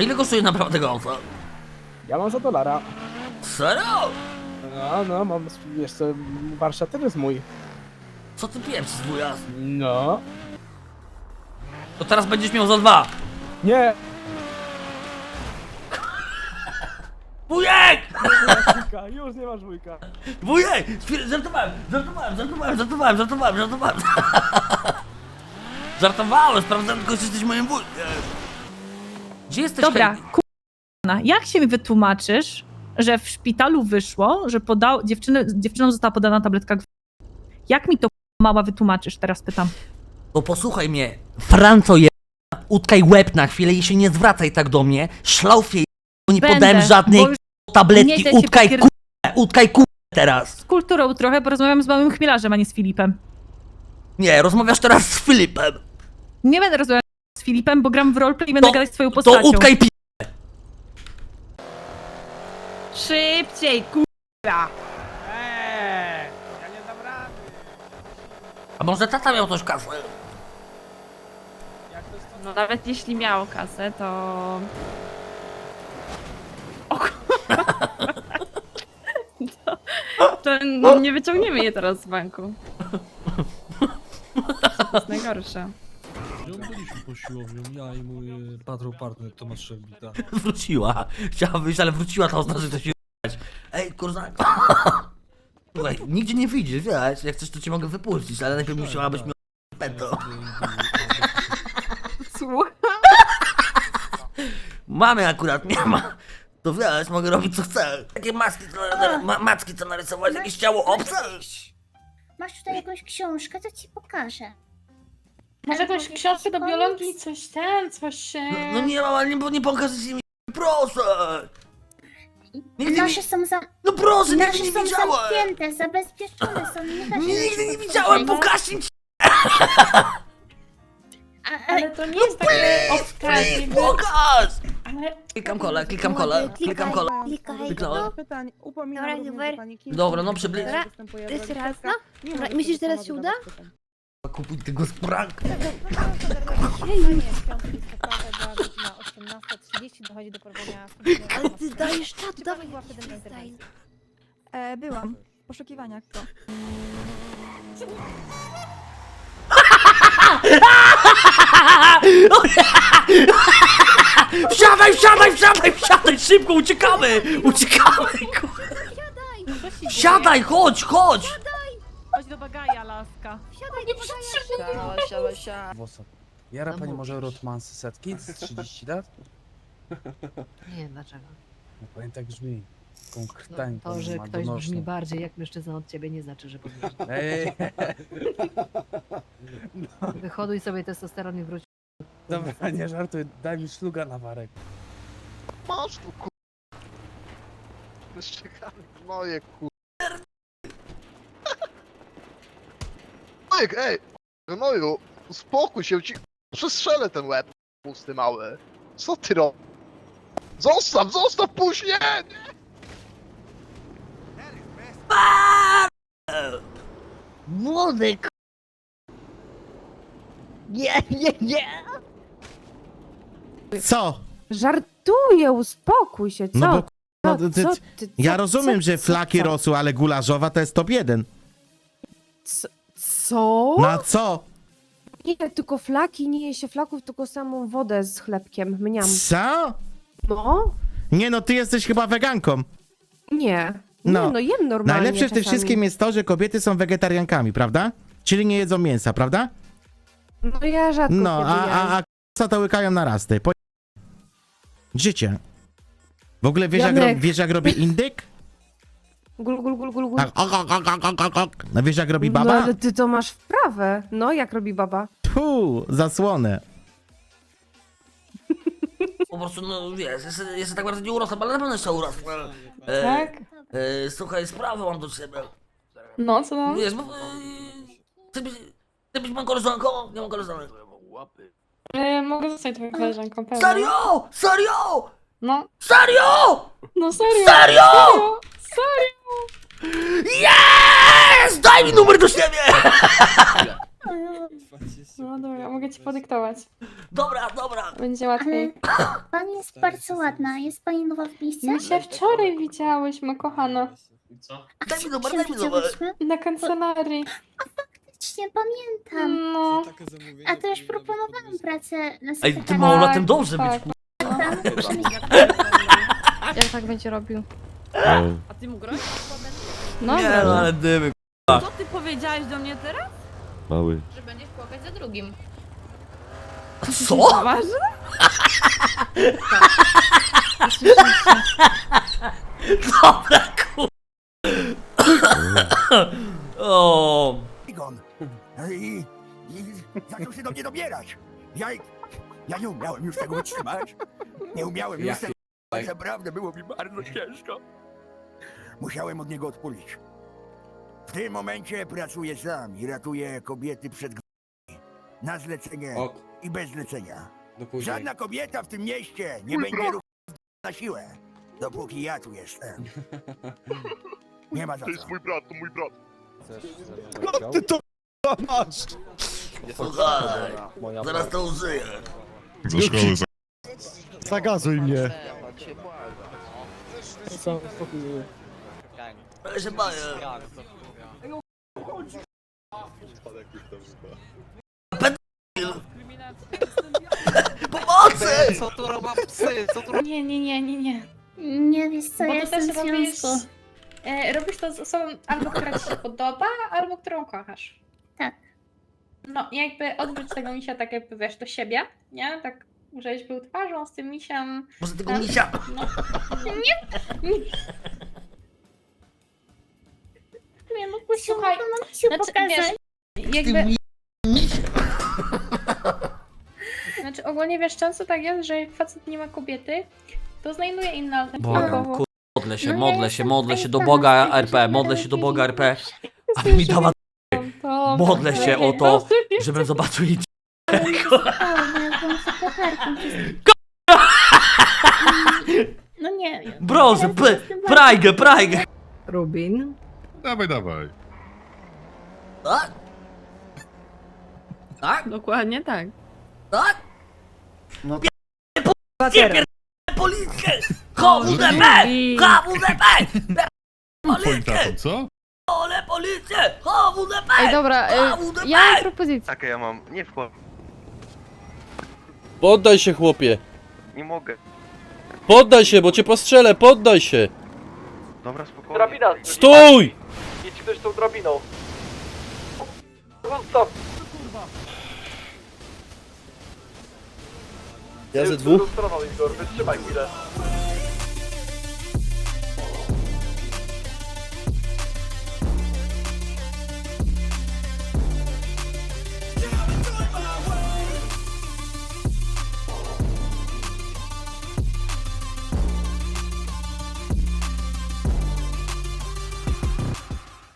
A ile kosztuje naprawdę auta? Ja mam za dolara. Serio? No, no, mam, co, warsztat też jest mój. Co ty pieprzysz, wuja? No. To teraz będziesz miał za dwa. Nie! Wujek! Wujka, już nie masz wujka. Wujek! Chwilę, Żartowałem, żartowałem, żartowałem, żartowałem, żartowałem, żartowałem. Żartowałem, sprawdzałem tylko, czy jesteś moim wujkiem. Gdzie jesteś? Dobra, Hej? kurwa, jak się mi wytłumaczysz, że w szpitalu wyszło, że podał, dziewczyny, dziewczynom została podana tabletka gw- Jak mi to kurwa, mała wytłumaczysz, teraz pytam. To posłuchaj mnie, Franco je... Utkaj łeb na chwilę i się nie zwracaj tak do mnie. Szlaufie je... Nie Będę, podałem żadnej bo już nie tabletki. da się Utkaj ku... Utkaj ku... teraz. z kulturą trochę porozmawiam z małym chmielarzem, a nie z Filipem. Nie, rozmawiasz teraz z Filipem. Nie będę rozmawiać z Filipem, bo gram w roleplay i będę To- gadać swoją To postacią. utkaj pi... Szybciej, kurwa! Eee, ja nie dam rady. A może tata miał coś kasę? Jak to jest to? No nawet jeśli miał kasę, to... O to, to no, nie wyciągniemy je teraz z banku. To jest najgorsze. Ją byliśmy po siłownią, ja i mój e, patrol partner Tomasz Szewbita. Wróciła. Chciała wyjść, ale wróciła, to oznacza, że to się j***ać. Ej, kurza. Słuchaj, nigdzie nie wyjdziesz, wiesz? Jak chcesz, to cię mogę wypuścić, ale najpierw musiałabyś mi pęto. Słuchaj. Mamy akurat, nie ma. To wiesz, mogę robić co chcę. Takie maski, co, ma, macki, co narysować, jakieś ciało obce. Masz tutaj jakąś książkę, to ci pokażę. Może jakąś książkę do biologii, coś ten, coś się... No, no nie mam, ale nie, nie pokażecie mi, proszę. Nigdy Nasze nie, są, za... no proszę, nigdy Nasze nie są widziałem. zamknięte, zabezpieczone są. Nie da się Nigdy nie widziałem, pokażcie mi. A, a, Ale to nie jest takie Please, pokaż. Ale Klikam kole, klikam kole, klikam kole. Klikaj. Kliknąłem. Upominam Dobra, również, pani Dobra, no razy przybliż. Dobra, występuje raz, no. Nie Dobra, może myślisz, że teraz się uda? Kupuj tego spranka. Godzina 18.30, dochodzi do porwania... Ale ty dajesz czat, dawaj. była wtedy na interwencji? E, byłam. W poszukiwaniach to. Wsiadaj, wsiadaj, wsiadaj, wsiadaj, szybko, uciekamy, uciekamy, kur... Wsiadaj, chodź, chodź. Chodź do bagaja, laska. Włosa. Jara pani może Rotmansy setki z 30 lat? Nie, dlaczego? No pani tak brzmi. Taką No, krtańką to, że ma ktoś donośną. brzmi bardziej jak mężczyzna od ciebie nie znaczy, że powinieneś. Ej, Wyhoduj sobie testosteron i wróć. dobra, nie żartuj, daj mi szluga na warek. Masz tu ku... Wyszczekamy moje ku... Ej! Gnoju, uspokój się, ci... Przestrzelę ten łeb pusty mały. Co ty ro... Zostaw, zostaw, puść, nie! nie! Młody k... Nie, nie, nie! Co? Żartuję, uspokój się, co? No bo no, ty- co, ty, co, ja rozumiem, co, że flaki co? rosły, ale gulaszowa to jest top 1. Co? Co? Na co? Nie, tylko flaki, nie je się flaków, tylko samą wodę z chlebkiem, mniam. Co? No? Nie no, ty jesteś chyba weganką. Nie. No. Nie, no jem normalnie Najlepsze w tym czasami. wszystkim jest to, że kobiety są wegetariankami, prawda? Czyli nie jedzą mięsa, prawda? No ja rzadko No, kiedy a, jem. a, a co to łykają na rasty? Po... Życie. W ogóle wiesz jak. Janek. wiesz jak robi indyk? Gul, gul, gul, gul, gul. Tak, ok, ok, ok, ok, ok, ok. No wiesz jak robi No baba? ale ty to masz wprawę. No, jak robi baba? Tu, zasłonę. Po prostu, no wiesz, jestem, jestem tak bardzo nie urosłem, ale na pewno jeszcze urosnę. E, Tak? e, słuchaj, sprawę mam do ciebie. No, co mam? Wiesz, bo... E, ty byś, ty byś moją koleżanką? Nie mam koleżanek. E, mogę zostać twoją koleżanką, pewnie. Serio! Serio! No, Serio! no serio. Serio? Serio? Serio? Yes! Daj mi numer do siebie! No dobra, mogę ci podyktować. Dobra, dobra. Będzie łatwiej. pani jest bardzo ładna. Jest pani nowa w mieście? My się wczoraj widziałyśmy, kochano. Daj mi Co numer, daj mi numer. widziałyśmy? Na kancelarii. Faktycznie pamiętam. No. A to już proponowałam pracę na Ej, sekretarza. ty małolatem dobrze tak. być, Jak tak będzie robił? A ty mu grozisz? No, Nie no, ale dymy. Co ty powiedziałeś do mnie teraz? Mały. że będziesz płakać za drugim. Co? Poważnie? Dobra, kur... O, Igon. I, i zaczął się do mnie dobierać. Ja, ja nie umiałem już tego wytrzymać. Nie umiałem już tego. Naprawdę było mi bardzo ciężko. Musiałem od niego odpulić. W tym momencie pracuję sam i ratuję kobiety przed gwałtami. Na zlecenie i bez zlecenia. Żadna kobieta w tym mieście nie będzie ruchała na siłę, dopóki ja tu jestem. Nie ma za To jest mój brat, to mój brat. Ty to masz! słuchaj, zaraz to użyję. Za szkoły, za... Zagazuj mnie. Baję. Pedofil. Pomocy! Co tu robią psy? Co tu Nie, nie, nie, nie, nie. Nie wiesz co, Bo ja to też jestem w robisz... związku. E, robisz to z osobą albo która ci się podoba, albo którą kochasz. Tak. No jakby odwróć tego misia tak jakby wiesz do siebie, nie? Tak, żebyś był twarzą z tym misiem. Może tego misia. No. Nie. Nie mógłbyś się Słuchaj, mam ci Znaczy, pokazać. wiesz, jakby... Znaczy ogólnie wiesz, często tak jest, że jak facet nie ma kobiety, to znajduje inne Błagam, alternatywę. kur... Modlę się, No ja modlę się, jestem modlę się do Boga RP, modlę się do Boga. RP, aby mi dała, modlę się o to, żebym zobaczył jej. No nie jestem prajgę, prajgę. Rubin. Dawaj, dawaj. Tak? Tak? Dokładnie tak. Tak? No. Pier... Policję! HWDP! HWDP! Twoim tatą, Policję! co? Ole policję! HWDP! Ej, dobra, e, HWDP! ja mam propozycję. Takie ja mam, nie wkład, Poddaj się, chłopie. nie mogę. Poddaj się, bo cię postrzelę, poddaj się. Dobra, spokojnie. Stój! Idź ktoś tą drabiną. Ja ze dwóch. Wytrzymaj chwilę.